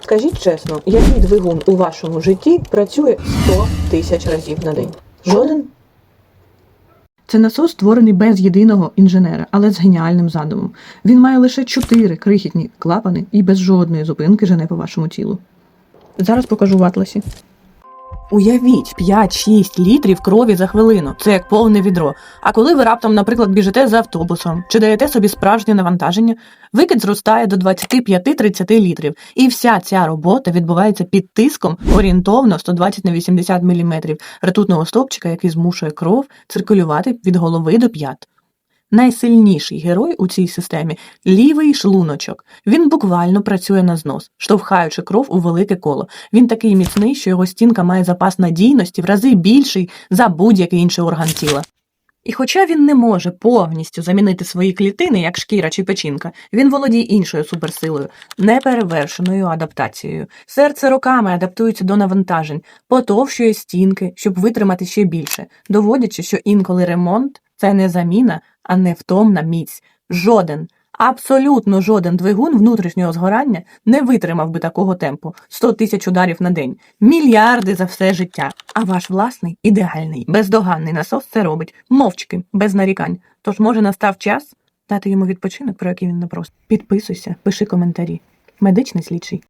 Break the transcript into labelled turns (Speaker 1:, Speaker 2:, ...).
Speaker 1: Скажіть чесно, який двигун у вашому житті працює 100 тисяч разів на день? Жоден?
Speaker 2: Це насос створений без єдиного інженера, але з геніальним задумом. Він має лише чотири крихітні клапани і без жодної зупинки жене по вашому тілу. Зараз покажу в атласі. Уявіть 5-6 літрів крові за хвилину. Це як повне відро. А коли ви раптом, наприклад, біжите за автобусом чи даєте собі справжнє навантаження, викид зростає до 25-30 літрів. І вся ця робота відбувається під тиском орієнтовно 120 на 80 мм ртутного стовпчика, який змушує кров циркулювати від голови до п'ят. Найсильніший герой у цій системі лівий шлуночок. Він буквально працює на знос, штовхаючи кров у велике коло. Він такий міцний, що його стінка має запас надійності в рази більший за будь-який інший орган тіла. І хоча він не може повністю замінити свої клітини, як шкіра чи печінка, він володіє іншою суперсилою, неперевершеною адаптацією. Серце роками адаптується до навантажень, потовщує стінки, щоб витримати ще більше, доводячи, що інколи ремонт це не заміна, а невтомна міць. Жоден, абсолютно жоден двигун внутрішнього згорання не витримав би такого темпу 100 тисяч ударів на день, мільярди за все життя. А ваш власний ідеальний, бездоганний насос це робить мовчки, без нарікань. Тож, може, настав час дати йому відпочинок, про який він не просить. Підписуйся, пиши коментарі. Медичний слідчий.